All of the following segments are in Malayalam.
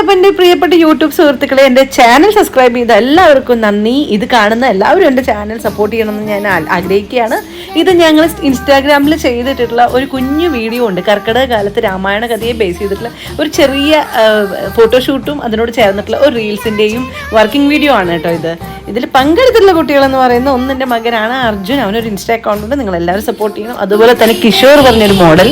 അപ്പം എന്റെ പ്രിയപ്പെട്ട യൂട്യൂബ് സുഹൃത്തുക്കളെ എന്റെ ചാനൽ സബ്സ്ക്രൈബ് ചെയ്ത എല്ലാവർക്കും നന്ദി. ഇത് കാണുന്ന എല്ലാവരും എന്റെ ചാനൽ സപ്പോർട്ട് ചെയ്യണമെന്ന് ഞാൻ ആഗ്രഹിക്കുകയാണ്. ഇത് ഞങ്ങൾ ഇൻസ്റ്റാഗ്രാമിൽ ചെയ്തിട്ടുള്ള ഒരു കുഞ്ഞു വീഡിയോ ഉണ്ട്. കർക്കിടക കാലത്ത് രാമായണ കഥയെ ബേസ് ചെയ്തിട്ടുള്ള ഒരു ചെറിയ ഫോട്ടോഷൂട്ടും അതിനോട് ചേർന്നിട്ടുള്ള ഒരു റീൽസിന്റെയും വർക്കിംഗ് വീഡിയോ ആണ് കേട്ടോ ഇത്. ഇതിൽ പങ്കെടുത്തിട്ടുള്ള കുട്ടികളെന്ന് പറയുന്ന ഒന്ന് എന്റെ മകനാണ് അർജുൻ. അവനൊരു ഇൻസ്റ്റാ അക്കൗണ്ട് ഉണ്ട്. നിങ്ങൾ എല്ലാവരും സപ്പോർട്ട് ചെയ്യണം. അതുപോലെ തന്നെ കിഷോർ പറഞ്ഞൊരു മോഡൽ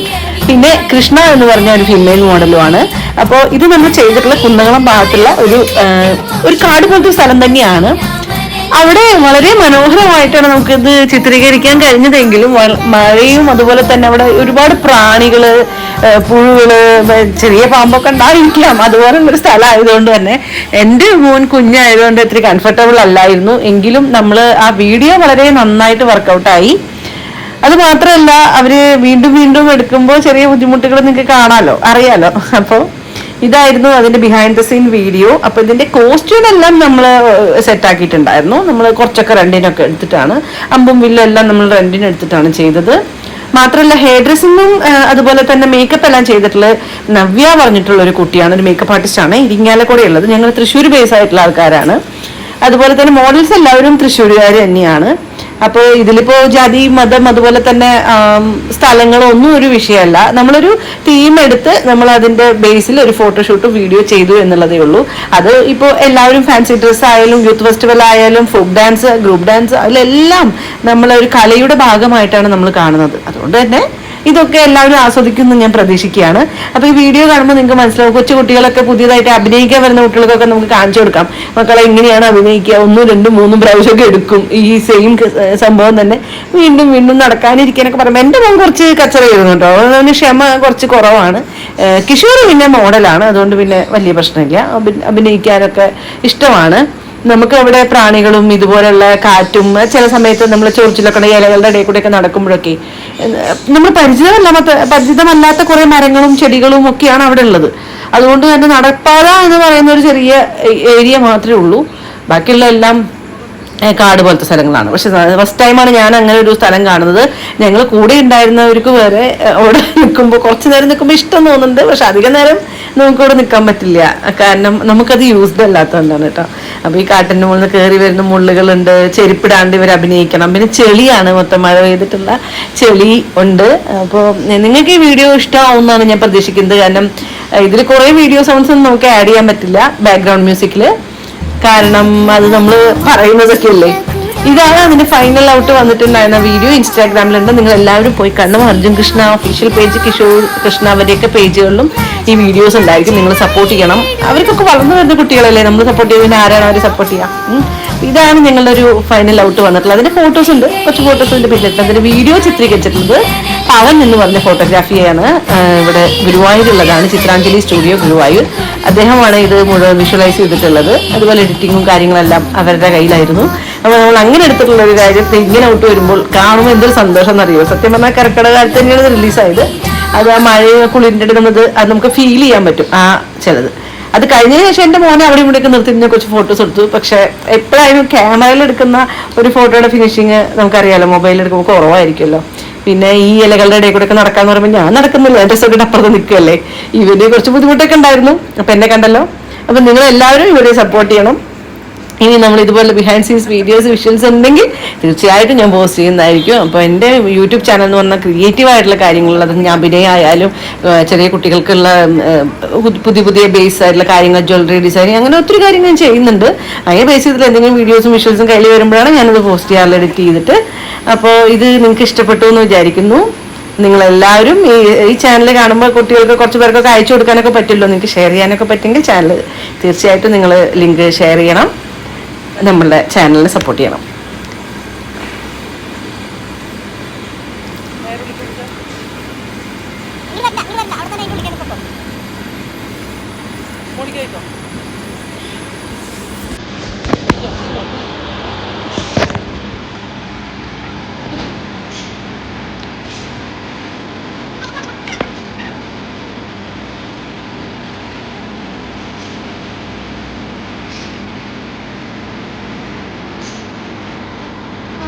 പിന്നെ കൃഷ്ണ എന്ന് പറഞ്ഞ ഒരു ഫീമെയിൽ ആണ്. അപ്പോൾ ഇത് നമ്മൾ ചെയ്തിട്ടുള്ള കുന്നകുളം ഭാഗത്തുള്ള ഒരു ഒരു കാട് പോലത്തെ സ്ഥലം തന്നെയാണ്. അവിടെ വളരെ മനോഹരമായിട്ടാണ് നമുക്ക് ഇത് ചിത്രീകരിക്കാൻ കഴിഞ്ഞതെങ്കിലും മഴയും അതുപോലെ തന്നെ അവിടെ ഒരുപാട് പ്രാണികൾ പുഴുകൾ ചെറിയ പാമ്പൊക്കെ ഉണ്ടായിരിക്കാം. അതുപോലെ ഒരു സ്ഥലമായതുകൊണ്ട് തന്നെ എന്റെ മോൻ കുഞ്ഞായതുകൊണ്ട് ഇത്തിരി കംഫർട്ടബിൾ അല്ലായിരുന്നു. എങ്കിലും നമ്മൾ ആ വീഡിയോ വളരെ നന്നായിട്ട് വർക്കൗട്ടായി അത് മാത്രമല്ല അവർ വീണ്ടും വീണ്ടും എടുക്കുമ്പോൾ ചെറിയ ബുദ്ധിമുട്ടുകൾ നിങ്ങൾക്ക് കാണാലോ അറിയാലോ. അപ്പോൾ ഇതായിരുന്നു അതിന്റെ ബിഹൈൻഡ് ദ സീൻ വീഡിയോ അപ്പൊ ഇതിന്റെ കോസ്റ്റ്യൂം എല്ലാം നമ്മൾ സെറ്റ് ആക്കിയിട്ടുണ്ടായിരുന്നു. നമ്മൾ കുറച്ചൊക്കെ റെന്റിനൊക്കെ എടുത്തിട്ടാണ്. അമ്പും വില്ലും എല്ലാം നമ്മൾ റെന്റിന് എടുത്തിട്ടാണ് ചെയ്തത്. മാത്രമല്ല ഹെയർ ഡ്രസ്സിങ്ങും അതുപോലെ തന്നെ മേക്കപ്പ് എല്ലാം ചെയ്തിട്ടുള്ള നവ്യ പറഞ്ഞിട്ടുള്ള ഒരു കുട്ടിയാണ്. ഒരു മേക്കപ്പ് ആർട്ടിസ്റ്റ് ആണ്. ഇരിങ്ങാലക്കുട ഉള്ളത് ഞങ്ങൾ തൃശ്ശൂർ ബേസ് ആയിട്ടുള്ള ആൾക്കാരാണ്. അതുപോലെ തന്നെ മോഡൽസ് എല്ലാവരും തൃശ്ശൂരുകാർ തന്നെയാണ്. അപ്പോൾ ഇതിലിപ്പോ ജാതി മതം അതുപോലെ തന്നെ സ്ഥലങ്ങളൊന്നും ഒരു വിഷയമല്ല. നമ്മളൊരു തീം എടുത്ത് നമ്മൾ അതിന്റെ ബേസിൽ ഒരു ഫോട്ടോഷൂട്ട് വീഡിയോ ചെയ്തു എന്നുള്ളതേ ഉള്ളൂ. അത് ഇപ്പോ എല്ലാവരും ഫാൻസി ഡ്രസ് ആയാലും യൂത്ത് ഫെസ്റ്റിവൽ ആയാലും ഫോക്ക് ഡാൻസ് ഗ്രൂപ്പ് ഡാൻസ് അതിലെല്ലാം നമ്മളൊരു കലയുടെ ഭാഗമായിട്ടാണ് നമ്മൾ കാണുന്നത്. അതുകൊണ്ട് തന്നെ ഇതൊക്കെ എല്ലാവരും ആസ്വദിക്കുന്നു ഞാൻ പ്രതീക്ഷിക്കുകയാണ്. അപ്പൊ ഈ വീഡിയോ കാണുമ്പോൾ നിങ്ങൾക്ക് മനസ്സിലാവും കൊച്ചു കുട്ടികളൊക്കെ പുതിയതായിട്ട് അഭിനയിക്കാൻ വരുന്ന കുട്ടികൾക്കൊക്കെ നമുക്ക് കാണിച്ചു കൊടുക്കാം. മക്കളെ ഇങ്ങനെയാണ് അഭിനയിക്കുക. ഒന്നും രണ്ടും മൂന്നും പ്രാവശ്യമൊക്കെ എടുക്കും. ഈ സെയിം സംഭവം തന്നെ. വീണ്ടും വീണ്ടും നടക്കാനിരിക്കാനൊക്കെ പറയുമ്പോൾ എന്റെ മോൻ കുറച്ച് കച്ചറ ചെയ്യുന്നു കേട്ടോ. അവന് ക്ഷമ കുറച്ച് കുറവാണ്. കിഷോർ പിന്നെ മോഡലാണ് അതുകൊണ്ട് പിന്നെ വലിയ പ്രശ്നമില്ല. അഭിനയിക്കാനൊക്കെ ഇഷ്ടമാണ്. നമുക്ക് അവിടെ പ്രാണികളും ഇതുപോലുള്ള കാറ്റും ചില സമയത്ത് നമ്മൾ ചൊറിച്ചിലൊക്കെ ഇലകളുടെ ഇടയിൽ കൂടെയൊക്കെ നടക്കുമ്പോഴൊക്കെ നമ്മൾ പരിചിതമല്ലാത്ത പരിചിതമല്ലാത്ത കുറെ മരങ്ങളും ചെടികളും ഒക്കെയാണ് അവിടെ ഉള്ളത്. അതുകൊണ്ട് തന്നെ നടപ്പാത എന്ന് പറയുന്ന ഒരു ചെറിയ ഏരിയ മാത്രമേ ഉള്ളൂ. ബാക്കിയുള്ള എല്ലാം കാട് പോലത്തെ സ്ഥലങ്ങളാണ്. പക്ഷെ ഫസ്റ്റ് ടൈമാണ് ഞാൻ അങ്ങനെ ഒരു സ്ഥലം കാണുന്നത്. ഞങ്ങൾ കൂടെ ഉണ്ടായിരുന്നവർക്ക് വേറെ അവിടെ നിൽക്കുമ്പോൾ കുറച്ച് നേരം നിൽക്കുമ്പോൾ ഇഷ്ടം തോന്നുന്നുണ്ട്. പക്ഷെ അധികം നേരം നമുക്ക് ഇവിടെ നിൽക്കാൻ പറ്റില്ല. കാരണം നമുക്കത് യൂസ്ഡ് അല്ലാത്തതുകൊണ്ടാണ് കേട്ടോ. അപ്പോൾ ഈ കാട്ടിന്റെ മുകളിൽ കയറി വരുന്ന മുള്ളുകളുണ്ട് ചെരുപ്പിടാണ്ട് ഇവർ അഭിനയിക്കണം. പിന്നെ ചെളിയാണ് മൊത്തം മഴ പെയ്തിട്ടുള്ള ചെളി ഉണ്ട്. അപ്പോൾ നിങ്ങൾക്ക് ഈ വീഡിയോ ഇഷ്ടമാവുമെന്നാണ് ഞാൻ പ്രതീക്ഷിക്കുന്നത്. കാരണം ഇതിൽ കുറേ വീഡിയോ സൗണ്ട്സ് ഒന്നും നമുക്ക് ആഡ് ചെയ്യാൻ പറ്റില്ല ബാക്ക്ഗ്രൗണ്ട് മ്യൂസിക്കിൽ കാരണം അത് നമ്മൾ പറയുന്നതൊക്കെ അല്ലേ? ഇതാണ് അതിന്റെ ഫൈനൽ ഔട്ട് വന്നിട്ടുണ്ടായിരുന്ന വീഡിയോ ഇൻസ്റ്റാഗ്രാമിലുണ്ട് നിങ്ങൾ എല്ലാവരും പോയി കാണണം അർജുൻ കൃഷ്ണ ഒഫീഷ്യൽ പേജ് കിഷോർ കൃഷ്ണ അവരുടെയൊക്കെ പേജുകളിലും ഈ വീഡിയോസ് ഉണ്ടായിരിക്കും. നിങ്ങൾ സപ്പോർട്ട് ചെയ്യണം. അവർക്കൊക്കെ വളർന്നു വരുന്ന കുട്ടികളല്ലേ? നമ്മൾ സപ്പോർട്ട് ചെയ്യുന്ന ആരാണ് അവർ സപ്പോർട്ട് ചെയ്യാം? ഇതാണ് ഞങ്ങളുടെ ഒരു ഫൈനൽ ഔട്ട് വന്നിട്ടുള്ളത്. അതിന്റെ ഫോട്ടോസ് ഉണ്ട്. കുറച്ച് ഫോട്ടോസ് ഉണ്ട്. പിന്നെ അതിന്റെ വീഡിയോ ചിത്രീകരിച്ചിട്ടുള്ളത് പവൻ എന്ന് പറഞ്ഞ ഫോട്ടോഗ്രാഫിയാണ് ഇവിടെ ഗുരുവായൂരുള്ളതാണ്. ചിത്രാഞ്ജലി സ്റ്റുഡിയോ ഗുരുവായൂർ. അദ്ദേഹമാണ് ഇത് മുഴുവൻ വിഷ്വലൈസ് ചെയ്തിട്ടുള്ളത്. അതുപോലെ എഡിറ്റിങ്ങും കാര്യങ്ങളെല്ലാം അവരുടെ കയ്യിലായിരുന്നു. അപ്പോൾ നമ്മൾ അങ്ങനെ എടുത്തിട്ടുള്ള ഒരു കാര്യത്തെ ഇങ്ങനെ ഔട്ട് വരുമ്പോൾ കാണുമ്പോൾ എന്തൊരു സന്തോഷം എന്നറിയോ സത്യം പറഞ്ഞാൽ കർക്കിടക കാലത്ത് തന്നെയാണ് റിലീസായത് അത് ആ മഴ കുളിരിന്റെ ഇടുന്നത് അത് നമുക്ക് ഫീൽ ചെയ്യാൻ പറ്റും ആ ചിലത്. അത് കഴിഞ്ഞതിന് ശേഷം എന്റെ മോനെ അവിടെ ഇവിടെയൊക്കെ നിർത്തി ഇതിനെ കുറച്ച് ഫോട്ടോസ് എടുത്തു. പക്ഷേ എപ്പോഴായാലും ക്യാമറയിൽ എടുക്കുന്ന ഒരു ഫോട്ടോയുടെ ഫിനിഷിങ് നമുക്കറിയാലോ മൊബൈലിൽ എടുക്കുമ്പോൾ കുറവായിരിക്കുമല്ലോ. പിന്നെ ഈ ഇലകളുടെ ഇടയിൽ കൂടെ ഒക്കെ നടക്കാന്ന് പറയുമ്പോൾ ഞാൻ നടക്കുന്നില്ല എന്റെ സൊക്കെ അപ്പുറത്ത് നിൽക്കുകയല്ലേ ഇവന് കുറച്ച് ബുദ്ധിമുട്ടൊക്കെ ഉണ്ടായിരുന്നു. അപ്പം എന്നെ കണ്ടല്ലോ. അപ്പം നിങ്ങൾ എല്ലാവരും ഇവരെ സപ്പോർട്ട് ചെയ്യണം. ഇനി നമ്മൾ ഇതുപോലെ ബിഹൈൻഡ് സീൻസ് വീഡിയോസ് വിഷ്വൽസ് ഉണ്ടെങ്കിൽ തീർച്ചയായിട്ടും ഞാൻ പോസ്റ്റ് ചെയ്യുന്നതായിരിക്കും. അപ്പോൾ എന്റെ യൂട്യൂബ് ചാനൽ എന്ന് പറഞ്ഞാൽ ക്രിയേറ്റീവ് ആയിട്ടുള്ള ഞാൻ അഭിനയമായാലും ചെറിയ കുട്ടികൾക്കുള്ള പുതിയ പുതിയ ബേസ് ആയിട്ടുള്ള കാര്യങ്ങൾ ജ്വല്ലറി ഡിസൈനിങ് അങ്ങനെ ഒത്തിരി കാര്യങ്ങൾ ഞാൻ ചെയ്യുന്നുണ്ട്. അതിനെ ബേസ് ചെയ്തിട്ട് എന്തെങ്കിലും വീഡിയോസും വിഷ്വൽസും കയ്യിൽ വരുമ്പോഴാണ് ഞാനത് പോസ്റ്റ് ചെയ്യാറുള്ള എഡിറ്റ് ചെയ്തിട്ട്. അപ്പോൾ ഇത് നിങ്ങൾക്ക് ഇഷ്ടപ്പെട്ടു എന്ന് വിചാരിക്കുന്നു. നിങ്ങളെല്ലാവരും ഈ ഈ ചാനൽ കാണുമ്പോൾ കുട്ടികൾക്ക് കുറച്ച് പേർക്കൊക്കെ അയച്ചു കൊടുക്കാനൊക്കെ പറ്റുമല്ലോ നിങ്ങൾക്ക് ഷെയർ ചെയ്യാനൊക്കെ പറ്റുമെങ്കിൽ ചാനൽ തീർച്ചയായിട്ടും നിങ്ങൾ ലിങ്ക് ഷെയർ ചെയ്യണം. നമ്മളുടെ ചാനലിനെ സപ്പോർട്ട് ചെയ്യണം. ഇങ്ങോട്ടല്ല